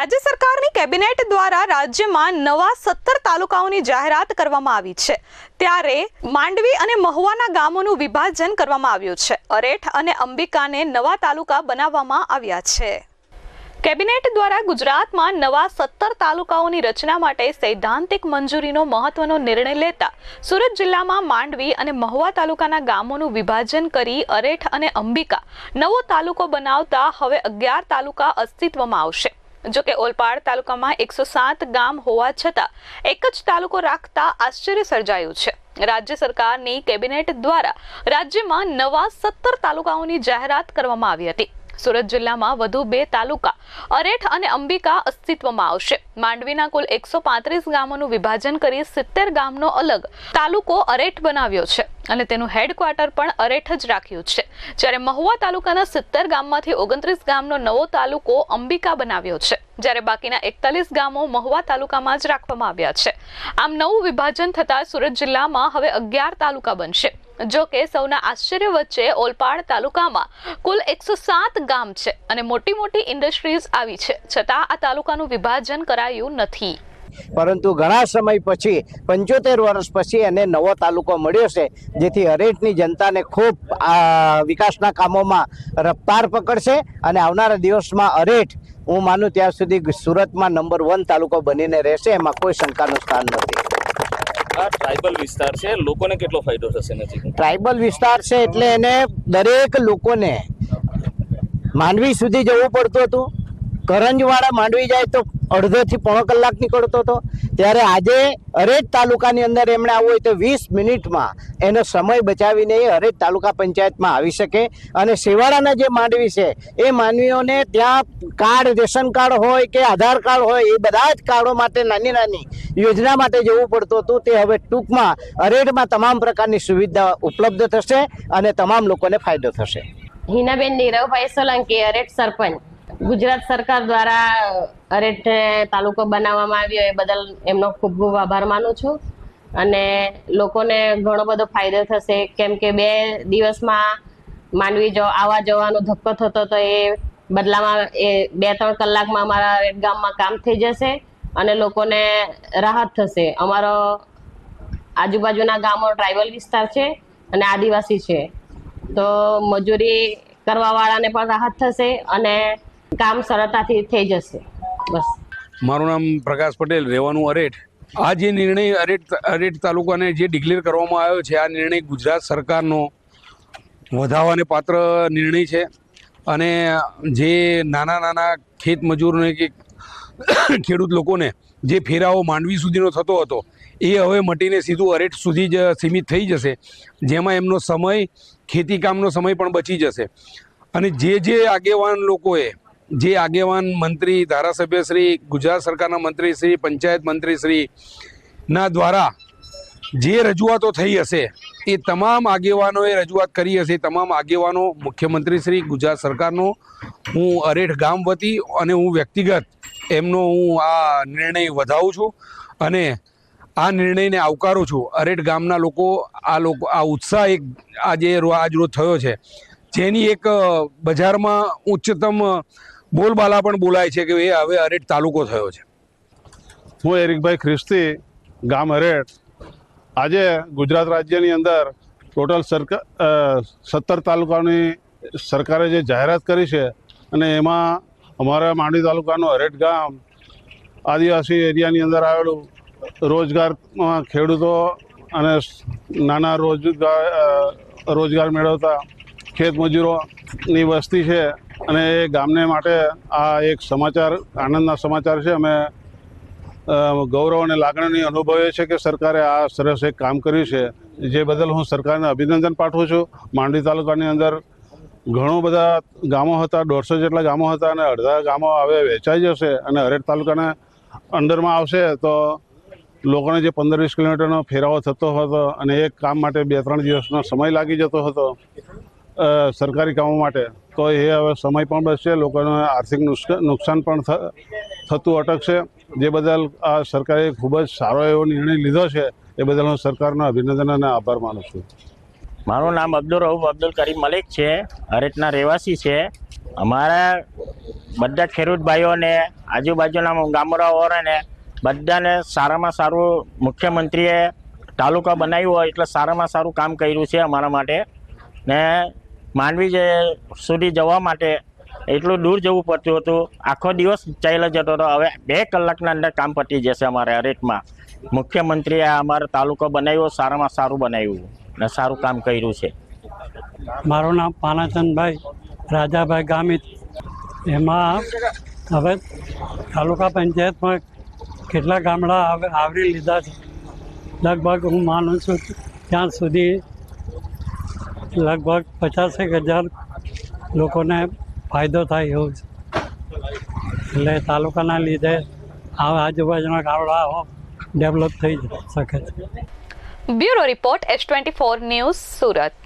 રાજ્ય સરકારની કેબિનેટ દ્વારા રાજ્યમાં નવા સત્તર તાલુકાઓની જાહેરાત કરવામાં આવી છે. ત્યારે માંડવી અને મહુવાના ગામોનું વિભાજન કરવામાં આવ્યું છે. અરેઠ અને અંબિકાને નવા તાલુકા બનાવવામાં આવ્યા છે. કેબિનેટ દ્વારા ગુજરાતમાં નવા સત્તર તાલુકાઓની રચના માટે સૈદ્ધાંતિક મંજૂરીનો મહત્વનો નિર્ણય લેતા સુરત જિલ્લામાં માંડવી અને મહુવા તાલુકાના ગામોનું વિભાજન કરી અરેઠ અને અંબિકા નવો તાલુકો બનાવતા હવે અગિયાર તાલુકા અસ્તિત્વમાં આવશે. જો કે ઓલપાડ તાલુકામાં એકસો સાત ગામ હોવા છતાં એક જ તાલુકો રાખતા આશ્ચર્ય સર્જાયું છે. રાજ્ય સરકારની કેબિનેટ દ્વારા રાજ્યમાં નવા સત્તર તાલુકાઓની જાહેરાત કરવામાં આવી હતી. સુરત જિલ્લામાં વધુ બે તાલુકા અરેઠ અને અંબિકા અસ્તિત્વમાં આવશે. માંડવીના કુલ એકસો પાંત્રીસ ગામોનું વિભાજન કરી સિત્તેર ગામનો અલગ તાલુકો અરેઠ બનાવ્યો છે અને તેનું હેડક્વાર્ટર પણ અરેઠ જ રાખ્યું છે. જ્યારે મહુવા તાલુકાના સિત્તેર ગામમાંથી ઓગણત્રીસ ગામનો નવો તાલુકો અંબિકા બનાવ્યો છે. જ્યારે બાકીના એકતાલીસ ગામો મહુવા તાલુકામાં જ રાખવામાં આવ્યા છે. આમ નવું વિભાજન થતાં સુરત જિલ્લામાં હવે અગિયાર તાલુકા બનશે. જો કે સૌના આશ્ચર્ય વચ્ચે ઓલપાડ તાલુકામાં કુલ એકસો સાત ગામ છે અને મોટી મોટી ઇન્ડસ્ટ્રીઝ આવી છે. છતાં આ તાલુકાનું વિભાજન કરાયું નથી. પરંતુ ઘણા સમય પછી, પંચોતેર વર્ષ પછી એને નવો તાલુકો મળ્યો છે, જેથી હરેઠની જનતાને ખૂબ વિકાસના કામોમાં રફતાર પકડશે અને આવનારા દિવસમાં અરેઠ હું માનું ત્યાં સુધી સુરતમાં નંબર વન તાલુકો બનીને રહેશે, એમાં કોઈ શંકાનું સ્થાન નથી. આ ટ્રાઇબલ વિસ્તાર છે, લોકોને કેટલો ફાયદો થશે નજીક ટ્રાઇબલ વિસ્તાર છે એટલે એને દરેક લોકોને માંડવી સુધી જવું પડતું હતું. કરંજવાળા માંડવી જાય તો અડધોથી પોણો કલાક નીકળતો હતો. ત્યારે આજે હરેજ તાલુકાની અંદર એમણે આવવું હોય તો વીસ મિનિટમાં એનો સમય બચાવીને એ હરેક તાલુકા પંચાયતમાં આવી શકે. અને શેવાળાના જે માંડવી છે, એ માનવીઓને ત્યાં કાર્ડ, રેશન કાર્ડ હોય કે આધાર કાર્ડ હોય, એ બધા જ કાર્ડો માટે નાની નાની યોજના માટે જવું પડતું હતું. તે હવે ટૂંકમાં અરેડમાં તમામ પ્રકારની સુવિધા ઉપલબ્ધ થશે અને તમામ લોકોને ફાયદો થશે. હિનાબેન, નીરવભાઈ સોલંકી અરેટ સરપંચ. ગુજરાત સરકાર દ્વારા અરેઠ તાલુકો બનાવવામાં આવ્યો એ બદલ એમનો ખૂબ ખૂબ આભાર માનું છું. અને લોકોને ઘણો બધો ફાયદો થશે. કેમ કે બે દિવસમાં માંડવી જો આવવા જવાનો ધક્કો થતો તો એ બદલામાં એ બે ત્રણ કલાકમાં અમારા અરેઠ ગામમાં કામ થઈ જશે અને લોકોને રાહત થશે. અમારો આજુબાજુના ગામો ટ્રાઇબલ વિસ્તાર છે અને આદિવાસી છે. તો મજૂરી કરવાવાળાને પણ રાહત થશે અને કામ સરળતાથી થઈ જશે. બસ. મારું નામ પ્રકાશ પટેલ, રહેવાનું અરેઠ. આ જે નિર્ણય અરેઠ અરેઠ તાલુકાને જે ડિક્લેર કરવામાં આવ્યો છે, આ નિર્ણય ગુજરાત સરકારનો વધાવાને પાત્ર નિર્ણય છે. અને જે નાના નાના ખેત મજૂરોને કે ખેડૂત લોકોને જે ફેરાવો માંડવી સુધીનો થતો હતો, એ હવે મટીને સીધું અરેઠ સુધી જ સીમિત થઈ જશે. જેમાં એમનો સમય, ખેતી કામનો સમય પણ બચી જશે. અને જે જે આગેવાન લોકોએ જે આગેવાન મંત્રી ધારાસભ્યશ્રી ગુજરાત સરકારના મંત્રીશ્રી પંચાયત મંત્રીશ્રી ના દ્વારા જે રજૂઆતો થઈ હશે, એ તમામ આગેવાનોએ રજૂઆત કરી હશે. તમામ આગેવાનો મુખ્યમંત્રીશ્રી ગુજરાત સરકારનો, હું અરેઠ ગામ વતી અને હું વ્યક્તિગત એમનો હું આ નિર્ણય વધાવું છું અને આ નિર્ણયને આવકારું છું. અરેઠ ગામના લોકો, આ લોકો, આ ઉત્સાહ એક આજે રો- આજ રોજ થયો છે. જેની એક બજારમાં ઉચ્ચતમ બોલબાલા પણ બોલાય છે કે એ હવે અરેઠ તાલુકો થયો છે. હું એરિકભાઈ ખ્રિસ્તી, ગામ અરેઠ. આજે ગુજરાત રાજ્યની અંદર ટોટલ સરકાર સત્તર તાલુકાની સરકારે જે જાહેરાત કરી છે અને એમાં અમારા માંડવી તાલુકાનું હરેટ ગામ આદિવાસી એરિયાની અંદર આવેલું રોજગારમાં ખેડૂતો અને નાના રોજગાર રોજગાર મેળવતા ખેત મજૂરોની વસ્તી છે અને એ ગામને માટે આ એક સમાચાર, આનંદના સમાચાર છે. અમે ગૌરવ અને લાગણીની અનુભવે છે કે સરકારે આ સરસ એક કામ કર્યું છે. જે બદલ હું સરકારને અભિનંદન પાઠવું છું. માંડવી તાલુકાની અંદર ઘણો બધા ગામો હતા, દોઢસો જેટલા ગામો હતા અને અડધા ગામો હવે વેચાઈ જશે અને હરેક તાલુકાના અંડરમાં આવશે તો લોકોને જે પંદર વીસ કિલોમીટરનો ફેરાવો થતો હતો અને એક કામ માટે બે ત્રણ દિવસનો સમય લાગી જતો હતો. સરકારી કામો માટે. તો એ હવે સમય પણ બચશે, લોકોને આર્થિક નુકસાન પણ થતું અટકશે. જે બદલ આ સરકારે ખૂબ જ સારો એવો નિર્ણય લીધો છે, એ બદલ હું સરકારનો અભિનંદન અને આભાર માનું છું. મારું નામ અબ્દુલ રઉફ, અબ્દુલ કરીમ મલિક છે. હરેટના રહેવાસી છે. અમારા બધા ખેડૂત ભાઈઓને, આજુબાજુના ગામડાઓને બધાને સારામાં સારું મુખ્યમંત્રીએ તાલુકા બનાવ્યું એટલે સારામાં સારું કામ કર્યું છે અમારા માટે. ને માંડવી જે સુધી જવા માટે એટલું દૂર જવું પડતું હતું. આખો દિવસ ચાલ્યો જતો હતો. હવે બે કલાકના અંદર કામ પતી જશે અમારે હરેકમાં. મુખ્યમંત્રીએ અમારો તાલુકો બનાવ્યો, સારામાં સારું બનાવ્યું ને સારું કામ કર્યું છે. મારું નામ પાનાચંદભાઈ રાજાભાઈ ગામિત. એમાં હવે તાલુકા પંચાયતમાં કેટલા ગામડા આવરી લીધા છે. લગભગ હું માનું છું ત્યાં સુધી લગભગ પચાસેક હજાર લોકોને ફાયદો થાય એવું છે. એટલે તાલુકાના લીધે આ આજુબાજુના ગામડાઓ ડેવલપ થઈ શકે છે. Bureau report S twenty four news Surat.